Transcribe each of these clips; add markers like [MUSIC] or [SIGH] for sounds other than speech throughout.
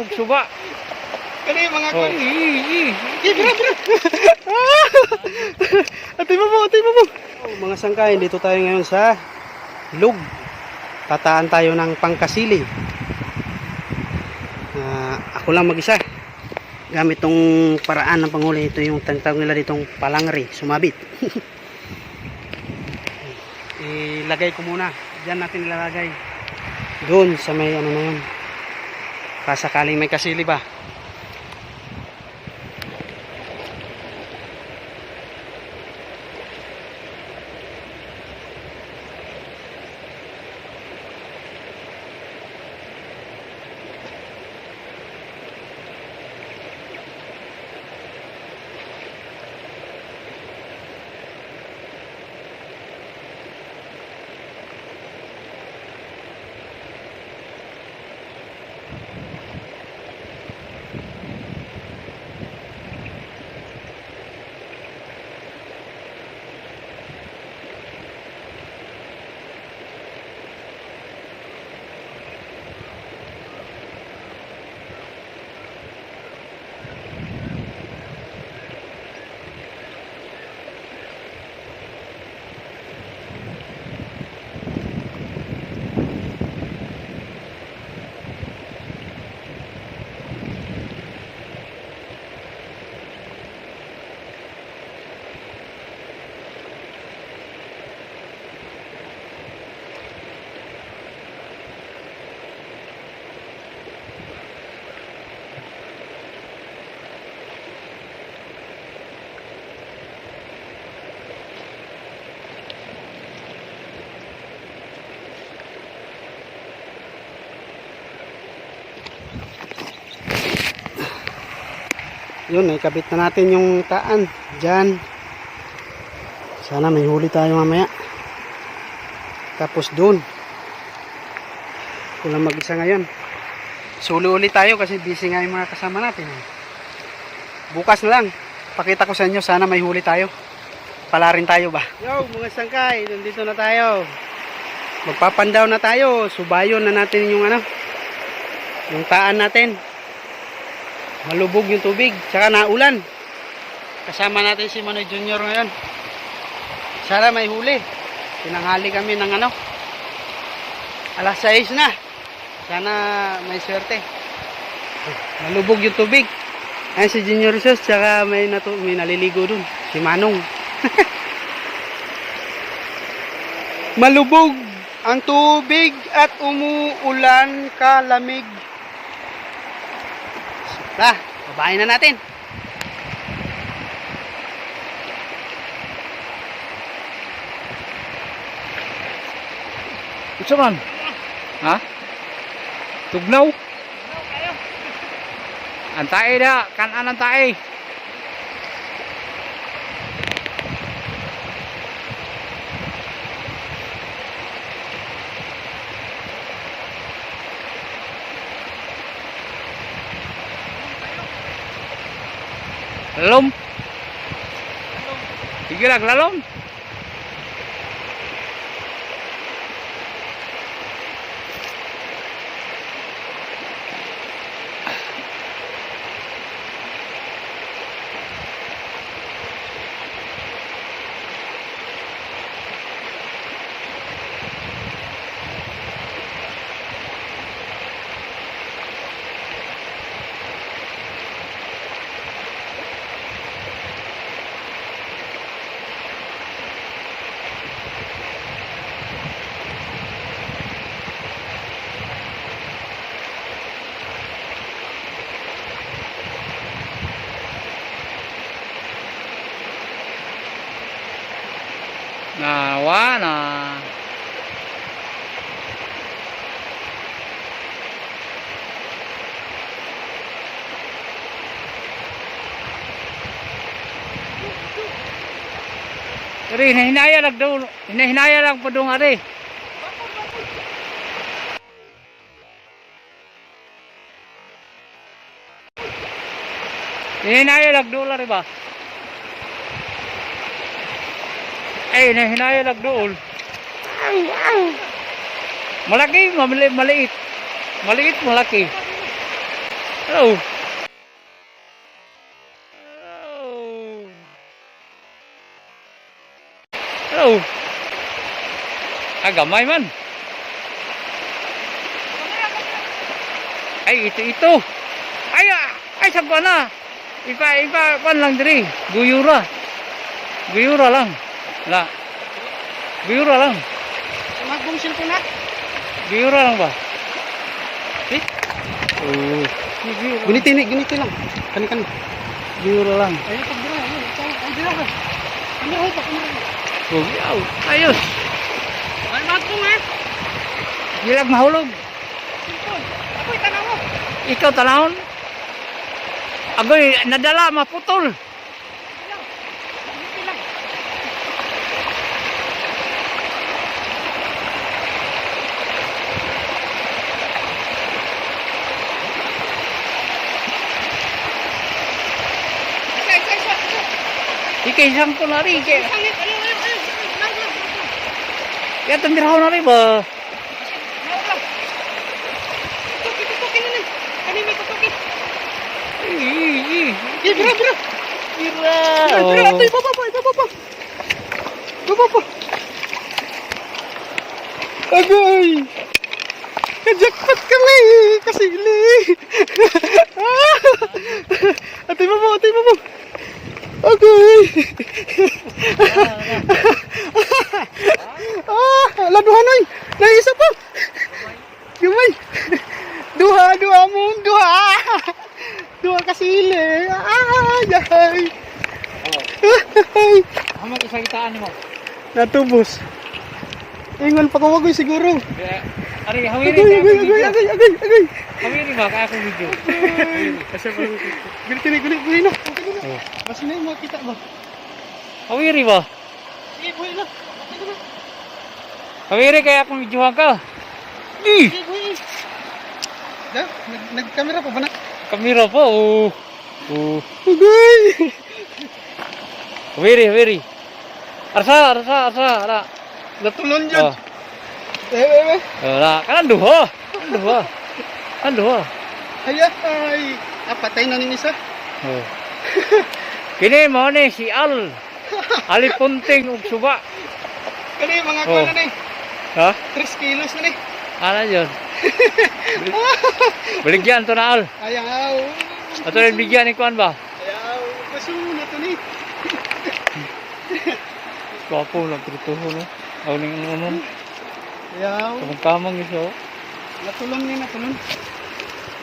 og suba. Kani mga kon. I, i. Ate mo po, ate mo po. Oh, mga sangkay, dito tayo ngayon sa lug. Tataan tayo ng pangkasili. Ah, ako lang mag-isa. Gamit tong paraan ng panghuli. Ito yung tagtawag nila ditong palangri, sumabit. [LAUGHS] Ilagay ko muna. Diyan natin ilalagay. Doon sa may ano na yun. Pasakaling may kasili ba? Yun, ikabit na natin yung taan. Diyan. Sana may huli tayo mamaya. Tapos dun. Kulang mag-isa ngayon. Suli ulit tayo kasi busy nga yung mga kasama natin. Bukas na lang. Pakita ko sa inyo, sana may huli tayo. Pala rin tayo ba? Yo, mga sangkay, nandito na tayo. Magpapandaw na tayo. Subayon na natin yung ano, yung taan natin malubog yung tubig tsaka naulan. Kasama natin si Manoy Junior ngayon. Sana may huli. Tinanghali kami ng ano? Alas 6 na. Sana may swerte. Malubog yung tubig. Ayun si Junior Jesus tsaka may, natu may naliligo dun. Si Manong. [LAUGHS] Malubog ang tubig at umuulan kalamig Ta, babayin na natin. Ito man. Ha? Tugnaw. Ang tae da, kanan ang Lalom. Sige lang, lalom. Nawa na. Pero hinahinaya lang daw, hinahinaya lang pa doon ari. Hinahinaya lang doon ari ba? Ay, hinahinaya lang doon. Malaki, mali, maliit. Maliit, malaki. Hello. Hello. Ah, gamay man. Ay, ito, ito. Ay, ah, ay, saan na? Ipa, ipa, pan lang diri. Guyura. Guyura lang. La. Guyura lang. Magbong cellphone na. Lang ba? Eh? Oh. Guyura. Guniti ni, guniti lang. Kani kani. Guyura lang. Ayun pag dira, ayun. Ay dira ka. Ano ay pa kumara. Oh, yaw. Ayos. Ay magbong ha. Gilag mahulog. Ako'y tanaw mo. Ikaw tanahon. Agoy, nadala, maputol. Guniti lang. Isa, isa, isa, isa. Ika isang ko na rin. Ika, Sangit, ayun, ayun, ayun. Lang, lang, lang. kaya tamiraw na rin ba? Naog lang. Tutuki, tutuki na ni. Kani may tutuki. Ih, ih, Eh, bira, bira. Ira. Bira, bira. Ito, ibaba pa, ibaba pa. Ibaba pa. Agay! Kajakpat kami! Kasili! [LAUGHS] Ah! Ate mo mo, ate mo mo! Agay! ah! [LAUGHS] Laduhan oy! Naisa pa! Gamay! Duha, duha mo, duha! Duha kasili! Ah! Yahay! Ay! Amo kasagitaan mo. Natubos. Ingon pa ko wagoy siguro. Ari, hawiri ka ako video. agay, agay, agay. Hawiri [LAUGHS] ba ka ako video? Kasi pa gili gili na. Oh. Mas na mo kita ba? Hawiri ba? Sige, buhay na. Hawiri kaya akong videohan ka. Ih! Sige, buhay. Da, nag nagkamera pa ba na? Kamera po. Oh. Oh. Agay. Hawiri, hawiri. Arsa, arsa, arsa. Ara. Natulon Oh. yun. Eh, eh, eh. Ara. Kanan duha. Kanan duha. Kanan duha. Ay, ay. Ah, patay na ning isa. Oh. Kini mo ni si Al. Alipunting ug suba. Kani mga Oh. kuan na ni. Ha? 3 kilos na ni. Ano yun? [LAUGHS] Baligyan to na Al. Ayaw. Ato rin bigyan ni Kuan ba? Ayaw. Masuno na to ni. [LAUGHS] Gwapo lang trituho no. Aw ning unon. Ayaw. Kamang-kamang iso. Natulon ni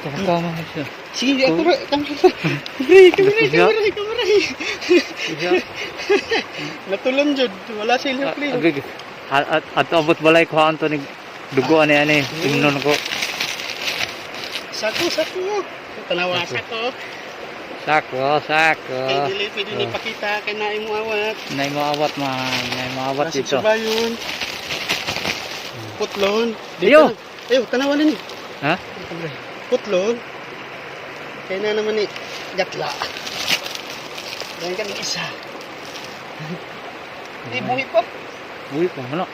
natulon. Kamang-kamang iso. Sige, ako ra. Kamera. Kamera, kamera, kamera, kamera. Iya. Natulon jud. Wala sila play. Agig. At at abot balay ko anto ni dugo ani ani timnon ko. Sako, sako. Tanawa sako. Sako, sako. Kay dili pwede ni Oh. pakita kay naay mo awat. Nay mo awat man, nay mo awat dito. subayon. Putlon. Iyo. Ayo, tanawa na ni. Ha? Putlon. Kaya na naman ni gatla. Yan ka ng isa. [LAUGHS] Di buhi po. Uy, pa ano?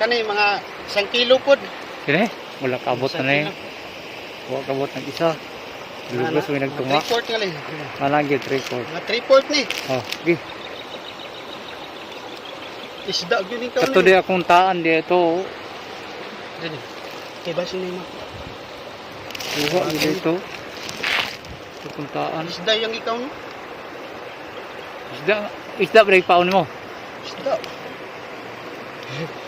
Kani mga isang kilo pod. Kini, wala kabot na ni. kilo. Wala kabot ng isa. Lugos may nagtunga. Three port nga lang. Malagi record. Mga three port ni. Oh, gi. Isda gyud ikaw Kato di akong taan di ito. Dili. Kay ba sinima? Buha di dito. Akong taan. Isda yang ikaw no? Isda, isda break paon mo. Isda. [LAUGHS]